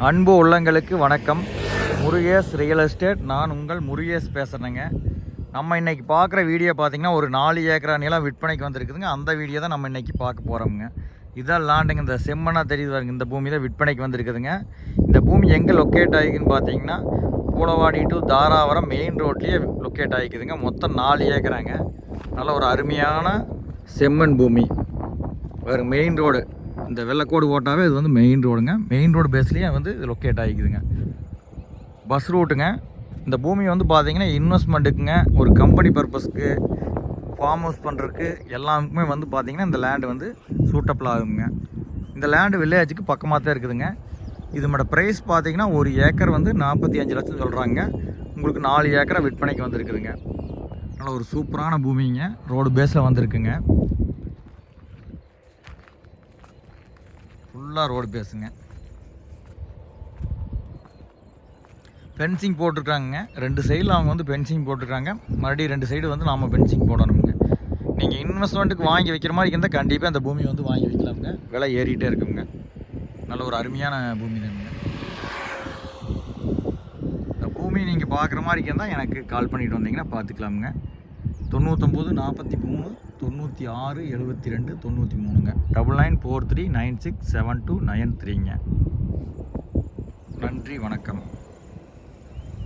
அன்பு உள்ளங்களுக்கு வணக்கம். முருகேஷ் ரியல் எஸ்டேட் நான் உங்கள் முருகேஷ் பேசுகிறேங்க நம்ம இன்றைக்கி பார்க்குற வீடியோ பார்த்தீங்கன்னா ஒரு நாலு ஏக்கரா நிலம் விற்பனைக்கு வந்திருக்குதுங்க. அந்த வீடியோ தான் நம்ம இன்றைக்கி பார்க்க போகிறோமுங்க இதான் லாண்டுங்க. இந்த செம்மனாக தெரியுது பாருங்க. இந்த பூமி தான் விற்பனைக்கு வந்திருக்குதுங்க. இந்த பூமி எங்கே லொக்கேட் ஆகிக்குன்னு பார்த்தீங்கன்னா கூடவாடி டு தாராவரம் மெயின் ரோட்லேயே லொக்கேட் ஆகிக்குதுங்க. மொத்தம் நாலு ஏக்கராங்க. நல்ல ஒரு அருமையான செம்மண் பூமி. வேறு மெயின் ரோடு இந்த வெள்ளக்கோடு ஓட்டாவே இது வந்து மெயின் ரோடுங்க மெயின் ரோடு பேஸ்லேயே வந்து இது லொக்கேட் ஆகிக்குதுங்க. பஸ் ரூட்டுங்க இந்த பூமி வந்து பார்த்தீங்கன்னா இன்வெஸ்ட்மெண்ட்டுக்குங்க ஒரு கம்பெனி பர்பஸ்க்கு ஃபார்ம் ஹவுஸ் பண்ணுறதுக்கு எல்லாமே வந்து பார்த்திங்கன்னா இந்த லேண்டு வந்து சூட்டபிள் ஆகுங்க. இந்த லேண்டு வில்லேஜுக்கு பக்கமாக தான் இருக்குதுங்க. இதோட ப்ரைஸ் பார்த்தீங்கன்னா ஒரு ஏக்கர் வந்து நாற்பத்தி அஞ்சு லட்சம் சொல்கிறாங்க உங்களுக்கு நாலு ஏக்கரை விற்பனைக்கு வந்திருக்குதுங்க. நல்ல ஒரு சூப்பரான பூமிங்க. ரோடு பேஸில் வந்திருக்குங்க. ஃபுல்லாக ரோடு பேஸுங்க. ஃபென்சிங் போட்டிருக்காங்க ரெண்டு சைடில் அவங்க வந்து ஃபென்சிங் போட்டிருக்காங்க. மறுபடியும் ரெண்டு சைடு வந்து நாம் ஃபென்சிங் போடணுங்க. நீங்கள் இன்வெஸ்ட்மெண்ட்டுக்கு வாங்கி வைக்கிற மாதிரி இருந்தால் கண்டிப்பாக அந்த பூமி வந்து வாங்கி வைக்கலாமுங்க. விலை ஏறிகிட்டே இருக்குங்க. நல்ல ஒரு அருமையான பூமி தானுங்க. இந்த பூமி நீங்கள் பார்க்குற மாதிரி இருந்தால் எனக்கு கால் பண்ணிட்டு வந்தீங்கன்னா பார்த்துக்கலாமுங்க. தொண்ணூற்றொம்பது நாற்பத்தி மூணு தொண்ணூற்றி ஆறு எழுபத்தி ரெண்டு தொண்ணூற்றி மூணுங்க. Double nine four three nine six seven two nine த்ரீங்க நன்றி வணக்கம்.